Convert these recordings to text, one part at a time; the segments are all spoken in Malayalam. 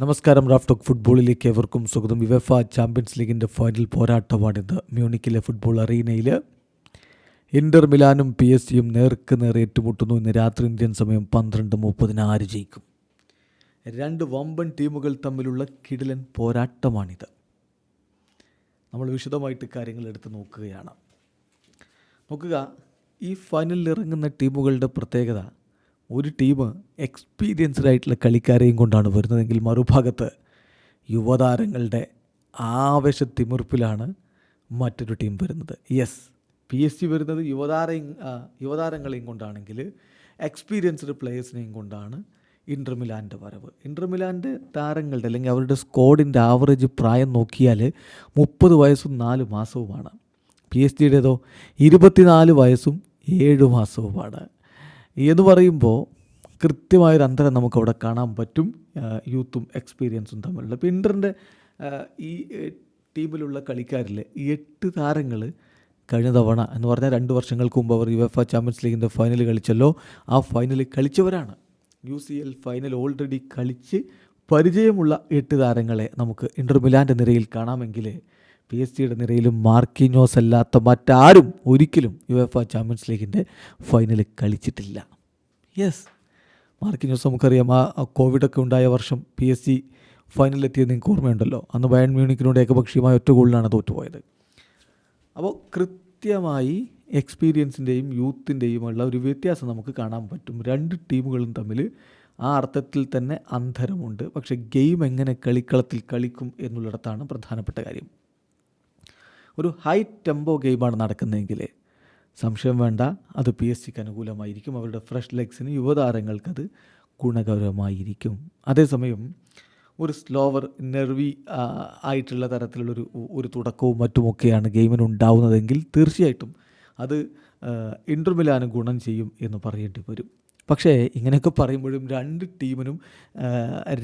നമസ്കാരം റാഫ് ടോക്ക് ഫുട്ബോളിലേക്ക് ഏവർക്കും സ്വാഗതം. യുവഫ ചാമ്പ്യൻസ് ലീഗിന്റെ ഫൈനൽ പോരാട്ടമാണിത്. മ്യൂണിക്കിലെ ഫുട്ബോൾ അറീനയിൽ ഇന്റർ മിലാനും പി എസ് സിയും നേർക്ക് നേർ ഏറ്റുമുട്ടുന്നു. ഇന്ന് രാത്രി ഇന്ത്യൻ സമയം പന്ത്രണ്ട് മുപ്പതിന് ആര് ജയിക്കും? രണ്ട് വമ്പൻ ടീമുകൾ തമ്മിലുള്ള കിടിലൻ പോരാട്ടമാണിത്. നമ്മൾ വിശദമായിട്ട് കാര്യങ്ങൾ എടുത്ത് നോക്കുകയാണ്. നോക്കുക ഈ ഫൈനലിൽ ഇറങ്ങുന്ന ടീമുകളുടെ പ്രത്യേകത ഒരു ടീം എക്സ്പീരിയൻസ്ഡ് ആയിട്ടുള്ള കളിക്കാരെയും കൊണ്ടാണ് വരുന്നതെങ്കിൽ മറുഭാഗത്ത് യുവതാരങ്ങളുടെ ആവേശ തിമിർപ്പിലാണ് മറ്റൊരു ടീം വരുന്നത്. യെസ് പി എസ് സി വരുന്നത് യുവതാര യുവതാരങ്ങളെയും കൊണ്ടാണെങ്കിൽ എക്സ്പീരിയൻസ്ഡ് പ്ലേയേഴ്സിനെയും കൊണ്ടാണ് ഇന്റർമിലാന്റെ വരവ്. ഇന്റർമിലാന്റെ താരങ്ങളുടെ അല്ലെങ്കിൽ അവരുടെ സ്ക്വാഡിന്റെ ആവറേജ് പ്രായം നോക്കിയാൽ മുപ്പത് വയസ്സും നാല് മാസവുമാണ്. പി എസ് ജിയുടേതോ ഇരുപത്തിനാല് വയസ്സും ഏഴ് മാസവുമാണ്. എന്ന് പറയുമ്പോൾ കൃത്യമായൊരു അന്തരം നമുക്കവിടെ കാണാൻ പറ്റും. യൂത്തും എക്സ്പീരിയൻസും തമ്മിലുള്ള. ഇപ്പോൾ ഇന്ററിന്റെ ഈ ടീമിലുള്ള കളിക്കാരിൽ എട്ട് താരങ്ങൾ കഴിഞ്ഞ തവണ എന്ന് പറഞ്ഞാൽ രണ്ട് വർഷങ്ങൾക്ക് മുമ്പ് അവർ യു എഫ് ചാമ്പ്യൻസ് ലീഗിന്റെ ഫൈനൽ കളിച്ചല്ലോ. ആ final കളിച്ചവരാണ്. U C L final already കളിച്ച് പരിചയമുള്ള എട്ട് താരങ്ങളെ നമുക്ക് ഇന്റർ മിലാന്റെ നിരയിൽ കാണാമെങ്കിൽ പി എസ് സിയുടെ നിരയിലും മാർക്കിനോസ് അല്ലാത്ത മറ്റാരും ഒരിക്കലും യു എഫ് ചാമ്പ്യൻസ് ലീഗിന്റെ ഫൈനൽ കളിച്ചിട്ടില്ല. യെസ് മാർക്കിനോസ് നമുക്കറിയാം ആ കോവിഡൊക്കെ ഉണ്ടായ വർഷം പി എസ് സി ഫൈനലിലെത്തിയത് നിങ്ങൾക്ക് ഓർമ്മയുണ്ടല്ലോ? അന്ന് ബയൺ മ്യൂണിക്കിനോട് ഏകപക്ഷീയമായ ഒറ്റ ഗോളിലാണ് തോറ്റുപോയത്. അപ്പോൾ കൃത്യമായി എക്സ്പീരിയൻസിന്റെയും യൂത്തിന്റെയും ഉള്ള ഒരു വ്യത്യാസം നമുക്ക് കാണാൻ പറ്റും. രണ്ട് ടീമുകളും തമ്മിൽ ആ അർത്ഥത്തിൽ തന്നെ അന്തരമുണ്ട് പക്ഷേ ഗെയിം എങ്ങനെ കളിക്കളത്തിൽ കളിക്കും എന്നുള്ളിടത്താണ് പ്രധാനപ്പെട്ട കാര്യം. ഒരു ഹൈ ടെമ്പോ ഗെയിമാണ് നടക്കുന്നതെങ്കിൽ സംശയം വേണ്ട അത് പി എസ് സിക്ക് അനുകൂലമായിരിക്കും. അവരുടെ ഫ്രഷ് ലെഗ്സിന് യുവതാരങ്ങൾക്കത് ഗുണകരമായിരിക്കും. അതേസമയം ഒരു സ്ലോവർ നെർവി ആയിട്ടുള്ള തരത്തിലുള്ളൊരു ഒരു തുടക്കവും മറ്റുമൊക്കെയാണ് ഗെയിമിന് ഉണ്ടാവുന്നതെങ്കിൽ തീർച്ചയായിട്ടും അത് ഇന്റർമിലാനും ഗുണം ചെയ്യും എന്ന് പറയേണ്ടി വരും. പക്ഷേ ഇങ്ങനെയൊക്കെ പറയുമ്പോഴും രണ്ട് ടീമിനും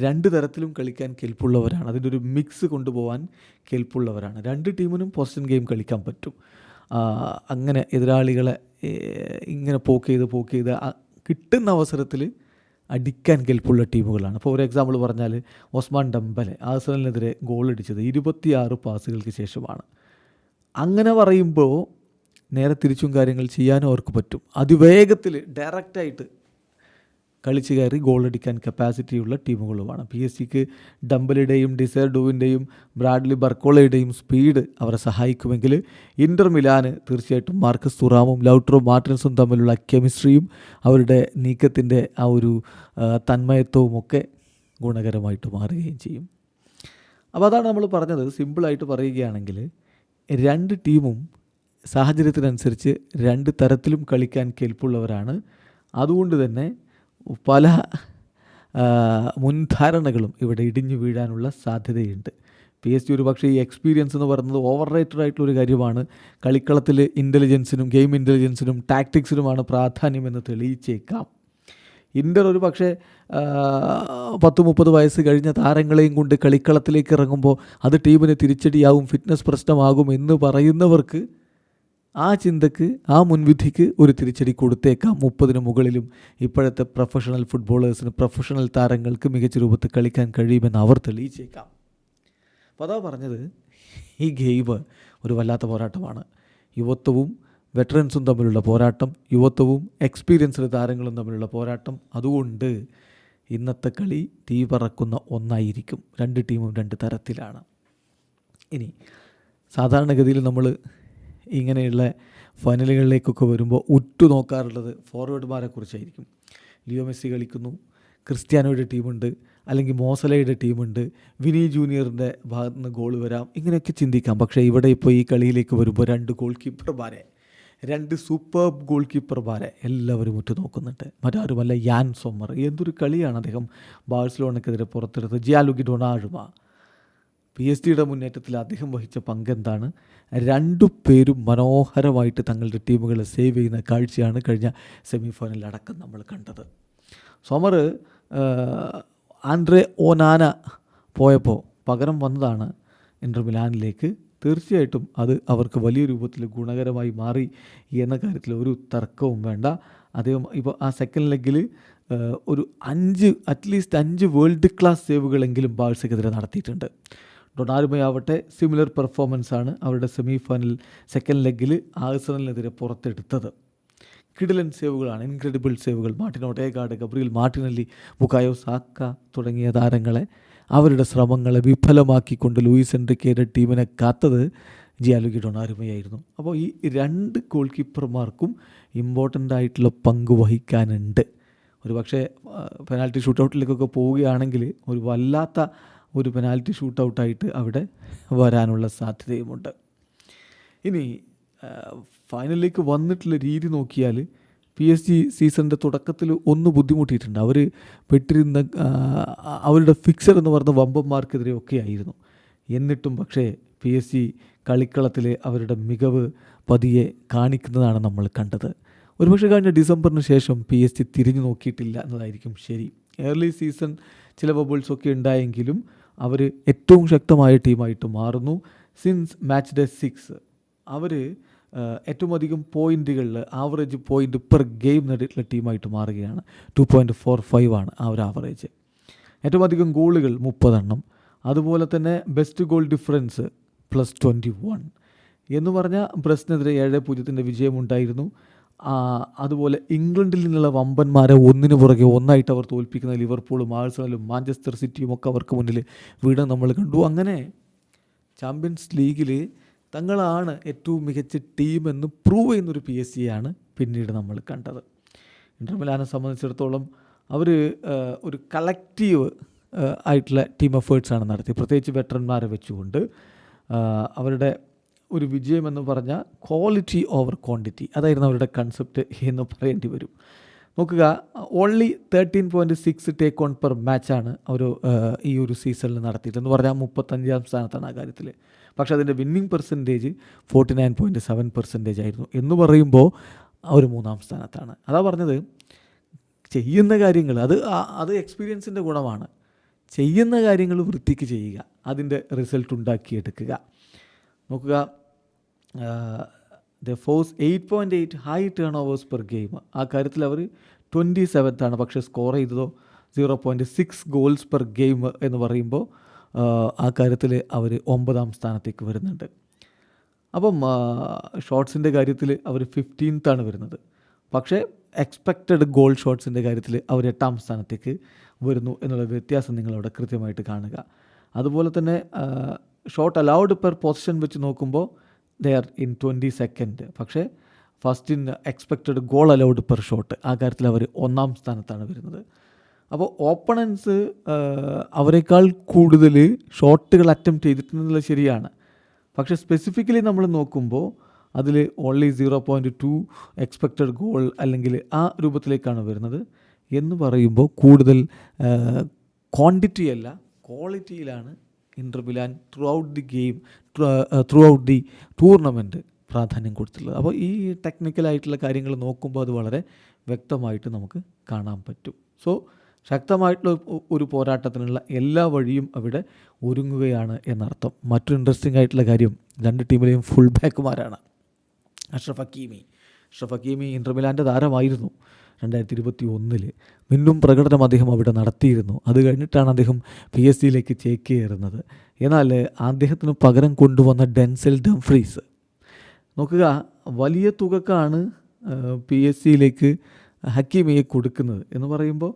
രണ്ട് തരത്തിലും കളിക്കാൻ കെൽപ്പുള്ളവരാണ്. അതിന്റെ ഒരു മിക്സ് കൊണ്ടുപോകാൻ കെൽപ്പുള്ളവരാണ്. രണ്ട് ടീമിനും പൊസിഷൻ ഗെയിം കളിക്കാൻ പറ്റും. അങ്ങനെ എതിരാളികളെ ഇങ്ങനെ പോക്ക് ചെയ്ത് പോക്ക് ചെയ്ത് കിട്ടുന്ന അവസരത്തിൽ അടിക്കാൻ കെൽപ്പുള്ള ടീമുകളാണ്. ഇപ്പോൾ ഒരു എക്സാമ്പിൾ പറഞ്ഞാൽ ഒസ്മാൻ ഡംബലെ ആഴ്സണലിനെതിരെ ഗോൾ അടിച്ചത് ഇരുപത്തിയാറ് പാസുകൾക്ക് ശേഷമാണ്. അങ്ങനെ പറയുമ്പോൾ നേരെ തിരിച്ചും കാര്യങ്ങൾ ചെയ്യാനും അവർക്ക് പറ്റും. അതിവേഗത്തിൽ ഡയറക്റ്റായിട്ട് കളിച്ച് കയറി ഗോൾ അടിക്കാൻ കപ്പാസിറ്റിയുള്ള ടീമുകളുമാണ്. പി എസ് സിക്ക് ഡംബലിയുടെയും ഡിസൈർ ഡൂവിന്റെയും ബ്രാഡ്ലി ബർക്കോളയുടെയും സ്പീഡ് അവരെ സഹായിക്കുമെങ്കിൽ ഇന്റർ മിലാന് തീർച്ചയായിട്ടും മാർക്കസ് തുറാമും ലൗട്രോ മാർട്ടിൻസും തമ്മിലുള്ള കെമിസ്ട്രിയും അവരുടെ നീക്കത്തിന്റെ ആ ഒരു തന്മയത്വവും ഒക്കെ ഗുണകരമായിട്ട് മാറുകയും ചെയ്യും. അപ്പോൾ അതാണ് നമ്മൾ പറഞ്ഞത്. സിമ്പിളായിട്ട് പറയുകയാണെങ്കിൽ രണ്ട് ടീമും സാഹചര്യത്തിനനുസരിച്ച് രണ്ട് തരത്തിലും കളിക്കാൻ കെൽപ്പുള്ളവരാണ്. അതുകൊണ്ട് തന്നെ പല മുൻധാരണകളും ഇവിടെ ഇടിഞ്ഞു വീഴാനുള്ള സാധ്യതയുണ്ട്. പി എസ് ജി ഒരു പക്ഷേ ഈ എക്സ്പീരിയൻസ് എന്ന് പറയുന്നത് ഓവർ റേറ്റഡ് ആയിട്ടുള്ള ഒരു കാര്യമാണ്. കളിക്കളത്തിൽ ഇന്റലിജൻസിനും ഗെയിം ഇന്റലിജൻസിനും ടാക്ടിക്സിനുമാണ് പ്രാധാന്യമെന്ന് തെളിയിച്ചേക്കാം. ഇന്റർ ഒരു പക്ഷേ പത്ത് മുപ്പത് വയസ്സ് കഴിഞ്ഞ താരങ്ങളെയും കൊണ്ട് കളിക്കളത്തിലേക്ക് ഇറങ്ങുമ്പോൾ അത് ടീമിന് തിരിച്ചടിയാവും ഫിറ്റ്നസ് പ്രശ്നമാകും എന്ന് പറയുന്നവർക്ക് ആ ചിന്തക്ക് ആ മുൻവിധിക്ക് ഒരു തിരിച്ചടി കൊടുത്തേക്കാം മുപ്പതിന് മുകളിലും. ഇപ്പോഴത്തെ പ്രൊഫഷണൽ ഫുട്ബോളേഴ്സിന് പ്രൊഫഷണൽ താരങ്ങൾക്ക് മികച്ച രൂപത്തിൽ കളിക്കാൻ കഴിയുമെന്ന് അവർ തെളിയിച്ചേക്കാം. അപ്പോൾ അതാ പറഞ്ഞത് ഈ ഗെയിം ഒരു വല്ലാത്ത പോരാട്ടമാണ്. യുവത്വവും വെറ്ററൻസും തമ്മിലുള്ള പോരാട്ടം യുവത്വവും എക്സ്പീരിയൻസ്ഡ് താരങ്ങളും തമ്മിലുള്ള പോരാട്ടം അതുകൊണ്ട് ഇന്നത്തെ കളി തീ പറക്കുന്ന ഒന്നായിരിക്കും. രണ്ട് ടീമും രണ്ട് തരത്തിലാണ്. ഇനി സാധാരണഗതിയിൽ നമ്മൾ ഇങ്ങനെയുള്ള ഫൈനലുകളിലേക്കൊക്കെ വരുമ്പോൾ ഉറ്റു നോക്കാറുള്ളത് ഫോർവേഡ്മാരെ കുറിച്ചായിരിക്കും ലിയോ മെസ്സി കളിക്കുന്നു ക്രിസ്ത്യാനോയുടെ ടീമുണ്ട് അല്ലെങ്കിൽ മോസലയുടെ ടീമുണ്ട് വിനി ജൂനിയറിന്റെ ഭാഗത്ത് നിന്ന് ഗോൾ വരാം ഇങ്ങനെയൊക്കെ ചിന്തിക്കാം. പക്ഷേ ഇവിടെ ഇപ്പോൾ ഈ കളിയിലേക്ക് വരുമ്പോൾ രണ്ട് ഗോൾ കീപ്പർമാരെ രണ്ട് സൂപ്പർ ഗോൾ കീപ്പർമാരെ എല്ലാവരും ഉറ്റു നോക്കുന്നുണ്ട് മറ്റാരുമല്ല യാൻ സോമർ. എന്തൊരു കളിയാണ് അദ്ദേഹം ബാഴ്സലോണക്കെതിരെ പുറത്തെടുത്ത് ജിയാലുഗി ഡൊണാഴുമ പി എസ് ഡിയുടെ മുന്നേറ്റത്തിൽ അദ്ദേഹം വഹിച്ച പങ്കെന്താണ് രണ്ടു പേരും മനോഹരമായിട്ട് തങ്ങളുടെ ടീമുകളെ സേവ് ചെയ്യുന്ന കാഴ്ചയാണ് കഴിഞ്ഞ സെമി ഫൈനലടക്കം നമ്മൾ കണ്ടത്. സോമർ ആൻഡ്രെ ഓനാന പോയപ്പോൾ പകരം വന്നതാണ് ഇന്റർ മിലാനിലേക്ക്. തീർച്ചയായിട്ടും അത് അവർക്ക് വലിയ രൂപത്തിൽ ഗുണകരമായി മാറി എന്ന കാര്യത്തിൽ ഒരു തർക്കവും വേണ്ട. അദ്ദേഹം ഇപ്പോൾ ആ സെക്കൻഡ് ലെഗിൽ ഒരു അഞ്ച് അറ്റ്ലീസ്റ്റ് അഞ്ച് വേൾഡ് ക്ലാസ് സേവുകളെങ്കിലും ബാഴ്സയ്ക്കെതിരെ നടത്തിയിട്ടുണ്ട്. ഡൊണാരുമയാവട്ടെ സിമിലർ പെർഫോമൻസ് ആണ് അവരുടെ സെമി ഫൈനൽ സെക്കൻഡ് ലെഗിൽ ആഴ്സണലിനെതിരെ പുറത്തെടുത്തത്. കിടിലൻ സേവുകളാണ് incredible സേവുകൾ. Martin Odegaard Gabriel Martinelli Bukayo Saka തുടങ്ങിയ താരങ്ങളെ അവരുടെ ശ്രമങ്ങളെ വിഫലമാക്കിക്കൊണ്ട് ലൂയിസ് എൻഡ്രിക്കയുടെ ടീമിനെ കാത്തത് ജിയാലുഗി ഡൊണാരുമയായിരുന്നു. അപ്പോൾ ഈ രണ്ട് ഗോൾ കീപ്പർമാർക്കും ഇമ്പോർട്ടന്റ് ആയിട്ടുള്ള പങ്ക് വഹിക്കാനുണ്ട്. ഒരു പക്ഷേ പെനാൽറ്റി ഷൂട്ടൗട്ടിലേക്കൊക്കെ പോവുകയാണെങ്കിൽ ഒരു വല്ലാത്ത ഒരു പെനാൽറ്റി ഷൂട്ടൗട്ടായിട്ട് അവിടെ വരാനുള്ള സാധ്യതയുമുണ്ട്. ഇനി ഫൈനലിലേക്ക് വന്നിട്ടുള്ള രീതി നോക്കിയാൽ പി എസ് ജി സീസണിന്റെ തുടക്കത്തിൽ ഒന്ന് ബുദ്ധിമുട്ടിയിട്ടുണ്ട്. അവർ പെട്ടിരുന്ന അവരുടെ ഫിക്സർ എന്ന് പറഞ്ഞ വമ്പന്മാർക്കെതിരെ ഒക്കെ ആയിരുന്നു. എന്നിട്ടും പക്ഷേ പി എസ് ജി കളിക്കളത്തിൽ അവരുടെ മികവ് പതിയെ കാണിക്കുന്നതാണ് നമ്മൾ കണ്ടത്. ഒരുപക്ഷെ കഴിഞ്ഞ ഡിസംബറിന് ശേഷം പി എസ് ജി തിരിഞ്ഞു നോക്കിയിട്ടില്ല എന്നതായിരിക്കും ശരി. ഏർലി സീസൺ ചില ബബിൾസൊക്കെ ഉണ്ടായെങ്കിലും അവർ ഏറ്റവും ശക്തമായ ടീമായിട്ട് മാറുന്നു. സിൻസ് മാച്ച് ഡേ സിക്സ് അവർ ഏറ്റവും അധികം പോയിന്റുകളിൽ ആവറേജ് പോയിന്റ് പെർ ഗെയിം നേടിയിട്ടുള്ള ടീമായിട്ട് മാറുകയാണ്. ടു പോയിന്റ് ഫോർ ഫൈവ് ആണ് ആ ഒരു ആവറേജ് ഏറ്റവും അധികം ഗോളുകൾ മുപ്പതെണ്ണം. അതുപോലെ തന്നെ best goal difference plus twenty one എന്ന് പറഞ്ഞാൽ ബ്രസ്റ്റിനെതിരെ ഏഴ് പൂജ്യത്തിന്റെ വിജയമുണ്ടായിരുന്നു അതുപോലെ ഇംഗ്ലണ്ടിൽ നിന്നുള്ള വമ്പന്മാരെ ഒന്നിനു പുറകെ ഒന്നായിട്ട് അവർ തോൽപ്പിക്കുന്ന ലിവർപൂളും ആഴ്സണലും മാഞ്ചസ്റ്റർ സിറ്റിയും ഒക്കെ അവർക്ക് മുന്നിൽ വീട് നമ്മൾ കണ്ടു. അങ്ങനെ ചാമ്പ്യൻസ് ലീഗിൽ തങ്ങളാണ് ഏറ്റവും മികച്ച ടീം എന്ന് പ്രൂവ് ചെയ്യുന്നൊരു പി എസ് സിയാണ് പിന്നീട് നമ്മൾ കണ്ടത്. ഇന്റർ മിലാനെ സംബന്ധിച്ചിടത്തോളം അവർ ഒരു കളക്റ്റീവ് ആയിട്ടുള്ള ടീം എഫേർട്സാണ് നടത്തി പ്രത്യേകിച്ച് വെറ്ററന്മാരെ വെച്ചുകൊണ്ട് അവരുടെ ഒരു വിജയം എന്ന് പറഞ്ഞാൽ ക്വാളിറ്റി ഓവർ ക്വാണ്ടിറ്റി അതായിരുന്നു അവരുടെ കൺസെപ്റ്റ് എന്ന് പറയേണ്ടി വരും. നോക്കുക only thirteen point six take on per മാച്ചാണ് അവർ ഈ ഒരു സീസണിൽ നടത്തിയിട്ടെന്ന് പറഞ്ഞാൽ മുപ്പത്തഞ്ചാം സ്ഥാനത്താണ് ആ കാര്യത്തിൽ പക്ഷേ അതിന്റെ winning percentage forty nine point seven percentage ആയിരുന്നു. എന്ന് പറയുമ്പോൾ അവർ മൂന്നാം സ്ഥാനത്താണ്. അതാ പറഞ്ഞത് ചെയ്യുന്ന കാര്യങ്ങൾ അത് അത് എക്സ്പീരിയൻസിന്റെ ഗുണമാണ്. ചെയ്യുന്ന കാര്യങ്ങൾ വൃത്തിക്ക് ചെയ്യുക അതിന്റെ റിസൾട്ട് ഉണ്ടാക്കിയെടുക്കുക. നോക്കുക. The force eight point eight high turn overs per game ആ കാര്യത്തിൽ അവർ ട്വന്റി സെവൻത്താണ് പക്ഷേ സ്കോർ ചെയ്തതോ? Zero point six goals per game എന്ന് പറയുമ്പോൾ ആ കാര്യത്തിൽ അവർ ഒമ്പതാം സ്ഥാനത്തേക്ക് വരുന്നുണ്ട്. അപ്പം ഷോട്ട്സിന്റെ കാര്യത്തിൽ അവർ ഫിഫ്റ്റീൻത്താണ് വരുന്നത്. പക്ഷേ എക്സ്പെക്റ്റഡ് ഗോൾ ഷോട്ട്സിന്റെ കാര്യത്തിൽ അവർ എട്ടാം സ്ഥാനത്തേക്ക് വരുന്നു എന്നുള്ള വ്യത്യാസം നിങ്ങളവിടെ കൃത്യമായിട്ട് കാണുക. അതുപോലെ തന്നെ ഷോട്ട് അലൗഡ് പെർ പൊസിഷൻ വെച്ച് നോക്കുമ്പോൾ they are in twenty second പക്ഷേ first in expected goal allowed per shot ആ കാര്യത്തിൽ അവർ ഒന്നാം സ്ഥാനത്താണ് വരുന്നത്. അപ്പോൾ ഓപ്പണൻസ് അവരെക്കാൾ കൂടുതൽ ഷോട്ടുകൾ അറ്റംപ്റ്റ് ചെയ്തിട്ടുണ്ടെന്നുള്ളത് ശരിയാണ്. പക്ഷേ സ്പെസിഫിക്കലി നമ്മൾ നോക്കുമ്പോൾ അതിൽ only zero point two expected goal അല്ലെങ്കിൽ ആ രൂപത്തിലേക്കാണ് വരുന്നത്. എന്ന് പറയുമ്പോൾ കൂടുതൽ ക്വാണ്ടിറ്റി അല്ല ക്വാളിറ്റിയിലാണ് Inter Milan throughout the game throughout the tournament പ്രാധാന്യം കൊടുത്തിട്ടുള്ളത്. അപ്പോൾ ഈ ടെക്നിക്കലായിട്ടുള്ള കാര്യങ്ങൾ നോക്കുമ്പോൾ അത് വളരെ വ്യക്തമായിട്ട് നമുക്ക് കാണാൻ പറ്റും. സോ ശക്തമായിട്ടുള്ള ഒരു പോരാട്ടത്തിനുള്ള എല്ലാ വഴിയും അവിടെ ഒരുങ്ങുകയാണ് എന്നർത്ഥം. മറ്റൊരു ഇൻട്രസ്റ്റിംഗ് ആയിട്ടുള്ള കാര്യം രണ്ട് ടീമിലെയും full ബാക്കുമാരാണ് Achraf Hakimi. Achraf Hakimi Inter മിലാന്റെ താരമായിരുന്നു. രണ്ടായിരത്തി ഇരുപത്തി ഒന്നിൽ മിന്നും പ്രകടനം അദ്ദേഹം അവിടെ നടത്തിയിരുന്നു. അത് കഴിഞ്ഞിട്ടാണ് അദ്ദേഹം പി എസ് സിയിലേക്ക് ചേക്കേറുന്നത്. എന്നാൽ അദ്ദേഹത്തിന് പകരം കൊണ്ടുവന്ന ഡെൻസൽ ഡംഫ്രീസ്. നോക്കുക വലിയ തുകക്കാണ് പി എസ് സിയിലേക്ക് ഹക്കീമിയെ കൊടുക്കുന്നത് എന്ന് പറയുമ്പോൾ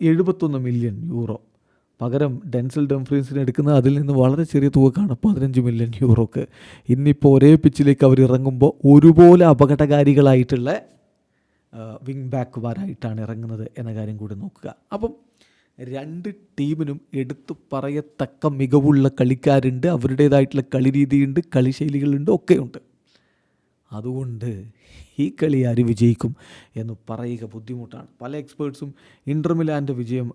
എഴുപത്തൊന്ന് മില്യൺ യൂറോ. പകരം ഡെൻസൽ ഡംഫ്രീസിന് എടുക്കുന്നത് അതിൽ നിന്ന് വളരെ ചെറിയ തുകക്കാണ് പതിനഞ്ച് മില്യൺ യൂറോക്ക്. ഇന്നിപ്പോൾ ഒരേ പിച്ചിലേക്ക് അവർ ഇറങ്ങുമ്പോൾ ഒരുപോലെ അപകടകാരികളായിട്ടുള്ള വിങ് ബാക്കുമാരായിട്ടാണ് ഇറങ്ങുന്നത് എന്ന കാര്യം കൂടി നോക്കുക. അപ്പം രണ്ട് ടീമിനും എടുത്തു പറയത്തക്ക മികവുള്ള കളിക്കാരുണ്ട് അവരുടേതായിട്ടുള്ള കളി രീതിയുണ്ട് കളിശൈലികളുണ്ട് ഒക്കെയുണ്ട്. അതുകൊണ്ട് ഈ കളി ആര് വിജയിക്കും എന്ന് പറയുക ബുദ്ധിമുട്ടാണ്. പല എക്സ്പേർട്സും ഇന്റർമിലാന്റെ വിജയം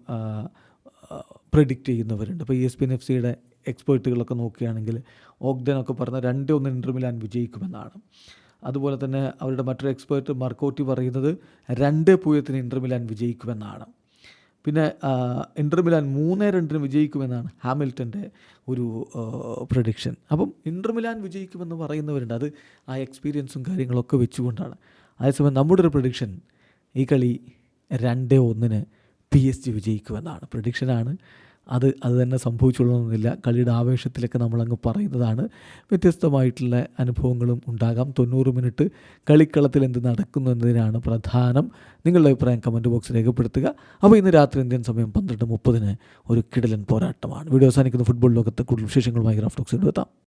പ്രെഡിക്റ്റ് ചെയ്യുന്നവരുണ്ട്. ഇപ്പോൾ E S P N F സിയുടെ എക്സ്പേർട്ടുകളൊക്കെ നോക്കുകയാണെങ്കിൽ ഓഗ്ദനൊക്കെ പറഞ്ഞ രണ്ട് ഒന്ന് ഇന്റർമിലാൻ വിജയിക്കുമെന്നാണ്. അതുപോലെ തന്നെ അവരുടെ മറ്റൊരു എക്സ്പേർട്ട് മർക്കോട്ടി പറയുന്നത് രണ്ട് പൂജ്യത്തിന് ഇന്റർമിലാൻ വിജയിക്കുമെന്നാണ്. പിന്നെ ഇന്റർ മിലാൻ മൂന്ന് രണ്ടിന് വിജയിക്കുമെന്നാണ് ഹാമിൽട്ടന്റെ ഒരു പ്രഡിക്ഷൻ അപ്പം ഇന്റർ മിലാൻ വിജയിക്കുമെന്ന് പറയുന്നവരുണ്ട്. അത് ആ എക്സ്പീരിയൻസും കാര്യങ്ങളൊക്കെ വെച്ചുകൊണ്ടാണ്. അതേസമയം നമ്മുടെ ഒരു പ്രഡിക്ഷൻ ഈ കളി രണ്ട് ഒന്നിന് പി എസ് ജി വിജയിക്കുമെന്നാണ്. പ്രഡിക്ഷനാണ് അത് അത് തന്നെ സംഭവിച്ചുള്ളൊന്നുമില്ല കളിയുടെ ആവേശത്തിലൊക്കെ നമ്മളങ്ങ് പറയുന്നതാണ്. വ്യത്യസ്തമായിട്ടുള്ള അനുഭവങ്ങളും ഉണ്ടാകാം. തൊണ്ണൂറ് മിനിറ്റ് കളിക്കളത്തിൽ എന്ത് നടക്കുന്നു എന്നതിനാണ് പ്രധാനം. നിങ്ങളുടെ അഭിപ്രായം കമന്റ് ബോക്സിൽ രേഖപ്പെടുത്തുക. അപ്പോൾ ഇന്ന് രാത്രി ഇന്ത്യൻ സമയം പന്ത്രണ്ട് മുപ്പതിന് ഒരു കിടലൻ പോരാട്ടമാണ്. വീഡിയോ അവസാനിക്കുന്ന. ഫുട്ബോൾ ലോകത്ത് കൂടുതൽ വിശേഷങ്ങളുമായി ഗ്രാഫ്റ്റോക്സ് എത്താം.